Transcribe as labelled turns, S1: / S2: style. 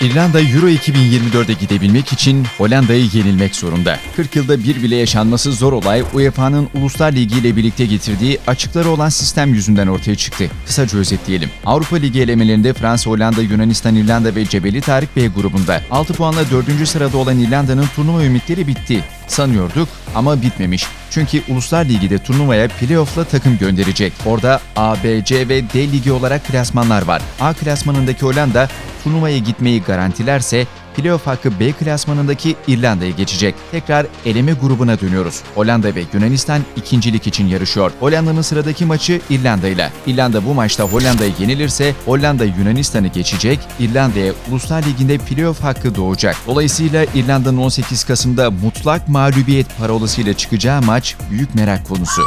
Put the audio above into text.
S1: İrlanda Euro 2024'e gidebilmek için Hollanda'yı yenilmek zorunda. 40 yılda bir bile yaşanması zor olay UEFA'nın Uluslar Ligi ile birlikte getirdiği açıkları olan sistem yüzünden ortaya çıktı. Kısaca özetleyelim. Avrupa Ligi elemelerinde Fransa, Hollanda, Yunanistan, İrlanda ve Cebeli Tarık B grubunda 6 puanla 4. sırada olan İrlanda'nın turnuva ümitleri bitti. Sanıyorduk ama bitmemiş. Çünkü Uluslar Ligi'de turnuvaya playoff'la takım gönderecek. Orada A, B, C ve D ligi olarak klasmanlar var. A klasmanındaki Hollanda turnuvaya gitmeyi garantilerse playoff hakkı B klasmanındaki İrlanda'ya geçecek. Tekrar eleme grubuna dönüyoruz. Hollanda ve Yunanistan ikincilik için yarışıyor. Hollanda'nın sıradaki maçı İrlanda ile. İrlanda bu maçta Hollanda'ya yenilirse Hollanda Yunanistan'ı geçecek, İrlanda'ya Uluslar Ligi'nde playoff hakkı doğacak. Dolayısıyla İrlanda'nın 18 Kasım'da mutlak mağlubiyet parolasıyla çıkacağı maç büyük merak konusu.